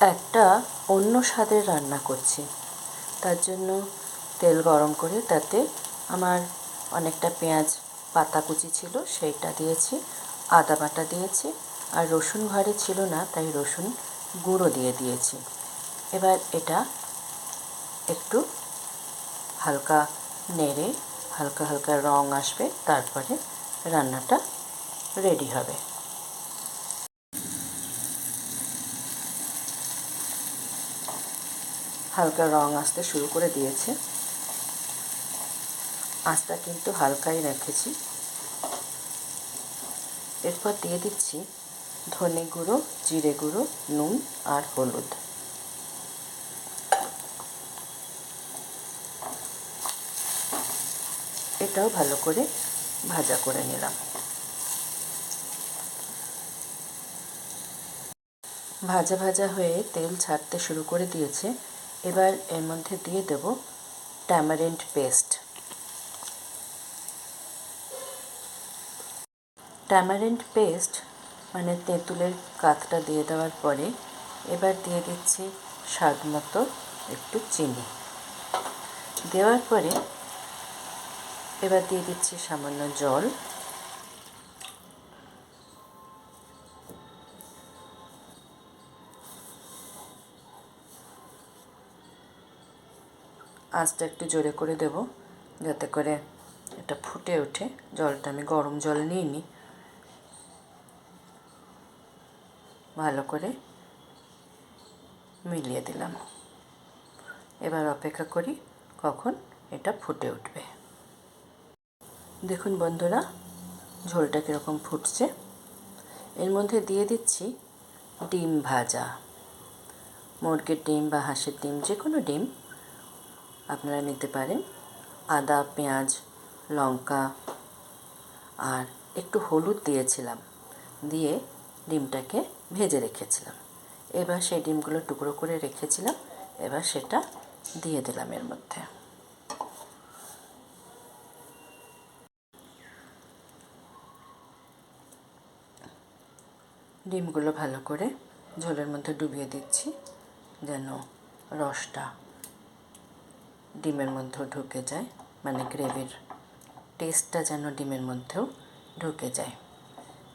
একটা অন্য স্বাদের রান্না করছি। তার জন্য তেল গরম করে তাতে আমার অনেকটা পেঁয়াজ পাতা কুচি ছিল, সেইটা দিয়েছি, আদা বাটা দিয়েছি, আর রসুন ঘরে ছিল না, তাই রসুন গুঁড়ো দিয়ে দিয়েছি। এবার এটা একটু হালকা নেড়ে, হালকা হালকা রং আসবে, তারপরে রান্নাটা রেডি হবে। হালকা রং আসতে শুরু করে দিয়েছে। আঁচটা কিন্তু হালকাই রেখেছি। এরপর দিয়ে দিচ্ছি ধনে গুঁড়ো, জিরে গুঁড়ো, নুন আর হলুদ। এটাও ভালো করে ভাজা করে নিলাম। ভাজা ভাজা হয়ে তেল ছাড়তে শুরু করে দিয়েছে। এবার এর মধ্যে দিয়ে দেব ট্যামারেন্ট পেস্ট ট্যামারেন্ট পেস্ট মানে তেঁতুলের কাতটা দিয়ে দেওয়ার পরে এবার দিয়ে দিচ্ছি স্বাদ মতো একটু চিনি। দেওয়ার পরে এবার দিয়ে দিচ্ছি সামান্য জল। আঁচটা একটু জোরে করে দেব, যাতে করে এটা ফুটে ওঠে। জলটা আমি গরম জল নিইনি ভালো করে মিলিয়ে দিলাম। এবার অপেক্ষা করি কখন এটা ফুটে উঠবে। দেখুন বন্ধুরা, ঝোলটা কীরকম ফুটছে। এর মধ্যে দিয়ে দিচ্ছি ডিম ভাজা। মুরগির ডিম বা হাঁসের ডিম যে কোনো ডিম আপনারা নিতে পারেন। আদা, পেঁয়াজ, লঙ্কা আর একটু হলুদ দিয়েছিলাম। দিয়ে ডিমটাকে ভেজে রেখেছিলাম। এবার সেই ডিমগুলো টুকরো করে রেখেছিলাম। এবার সেটা দিয়ে দিলাম এর মধ্যে। ডিমগুলো ভালো করে ঝোলের মধ্যে ডুবিয়ে দিচ্ছি। যেন রসটা ডিমের মধ্যেও ঢুকে যায় মানে গ্রেভির টেস্টটা যেন ডিমের মধ্যেও ঢুকে যায়।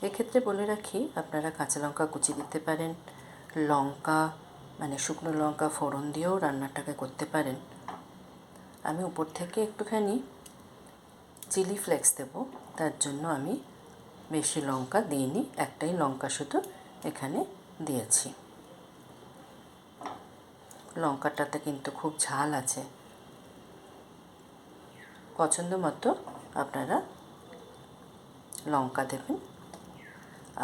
এক্ষেত্রে বলে রাখি, আপনারা কাঁচা লঙ্কা কুচি দিতে পারেন, লঙ্কা মানে শুকনো লঙ্কা ফোড়ন দিয়েও রান্নাটাকে করতে পারেন। আমি উপর থেকে একটুখানি চিলি ফ্লেক্স দেবো, তার জন্য আমি বেশি লঙ্কা দিইনি, একটাই লঙ্কা শুধু এখানে দিয়েছি। লঙ্কাটাতে কিন্তু খুব ঝাল আছে। পছন্দ মতো আপনারা লঙ্কা দেবেন।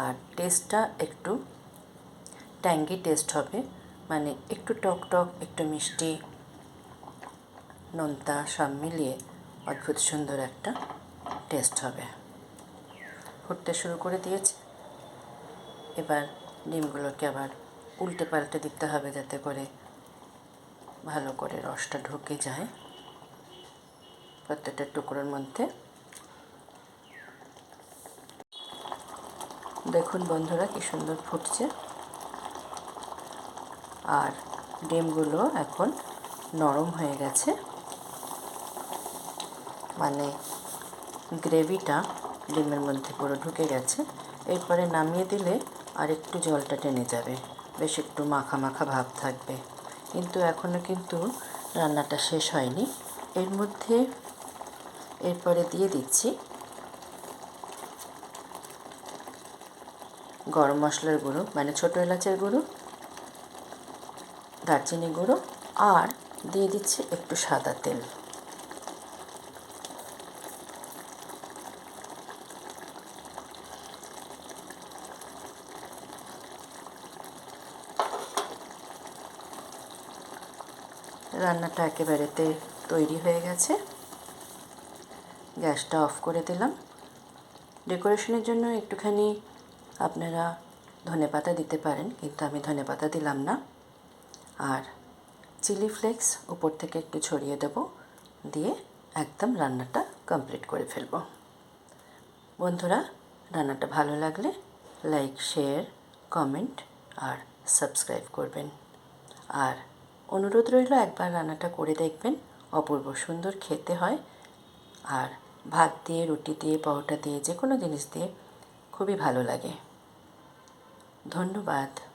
আর টেস্টটা একটু ট্যাঙ্গি টেস্ট হবে মানে একটু টক টক, একটু মিষ্টি, নোনতা সব মিলিয়ে অদ্ভুত সুন্দর একটা টেস্ট হবে। ফুটতে শুরু করে দিয়েছে। এবার ডিমগুলোকে আবার উল্টে পাল্টে দিতে হবে যাতে করে ভালো করে রসটা ঢুকে যায়। প্রত্যেকটা টুকরোর মধ্যে। দেখুন বন্ধুরা কি সুন্দর ফুটছে। আর ডিমগুলো এখন নরম হয়ে গেছে। মানে গ্রেভিটা ডিমের মধ্যে পুরো ঢুকে গেছে। এরপরে নামিয়ে দিলে আর একটু জলটা টেনে যাবে। বেশ একটু মাখা মাখা ভাব থাকবে। কিন্তু এখনও কিন্তু রান্নাটা শেষ হয়নি। এর মধ্যে এরপরে দিয়ে দিচ্ছি গরম মশলার গুঁড়ো মানে ছোটো এলাচের গুঁড়ো, দারচিনি গুঁড়ো, আর দিয়ে দিচ্ছি একটু সাদা তেল। রান্নাটা একেবারেতে তৈরি হয়ে গেছে। গ্যাসটা অফ করে দিলাম। ডেকোরেশনের জন্য একটুখানি আপনারা ধনে পাতা দিতে পারেন, কিন্তু আমি ধনে পাতা দিলাম না। আর চিলি ফ্লেক্স উপর থেকে একটু ছড়িয়ে দেব, দিয়ে একদম রান্নাটা কমপ্লিট করে ফেলব। বন্ধুরা, রান্নাটা ভালো লাগলে লাইক, শেয়ার, কমেন্ট আর সাবস্ক্রাইব করবেন। আর অনুরোধ রইল, একবার রান্নাটা করে দেখবেন। অপূর্ব সুন্দর খেতে হয়। আর ভাত দিয়ে রুটি দিয়ে পরোটা দিয়ে যে কোনো জিনিস দিয়ে খুবই ভালো লাগে। ধন্যবাদ।